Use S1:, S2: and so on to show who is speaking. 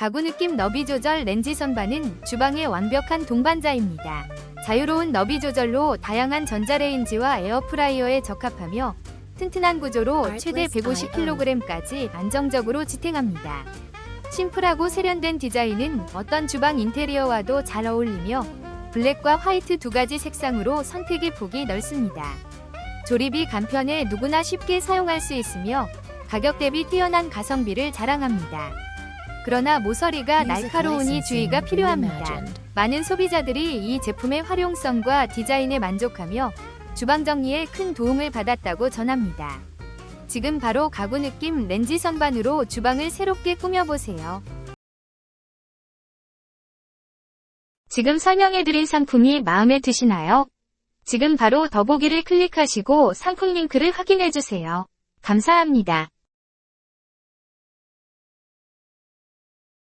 S1: 가구 느낌 너비 조절 렌즈 선반은 주방의 완벽한 동반자입니다. 자유로운 너비 조절로 다양한 전자레인지와 에어프라이어에 적합하며 튼튼한 구조로 최대 150kg까지 안정적으로 지탱합니다. 심플하고 세련된 디자인은 어떤 주방 인테리어와도 잘 어울리며 블랙과 화이트 두 가지 색상으로 선택의 폭이 넓습니다. 조립이 간편해 누구나 쉽게 사용할 수 있으며 가격 대비 뛰어난 가성비를 자랑합니다. 그러나 모서리가 날카로우니 주의가 필요합니다. 많은 소비자들이 이 제품의 활용성과 디자인에 만족하며 주방 정리에 큰 도움을 받았다고 전합니다. 지금 바로 가구 느낌 렌즈 선반으로 주방을 새롭게 꾸며보세요. 지금 설명해드린 상품이 마음에 드시나요? 지금 바로 더보기를 클릭하시고 상품 링크를 확인해주세요. 감사합니다.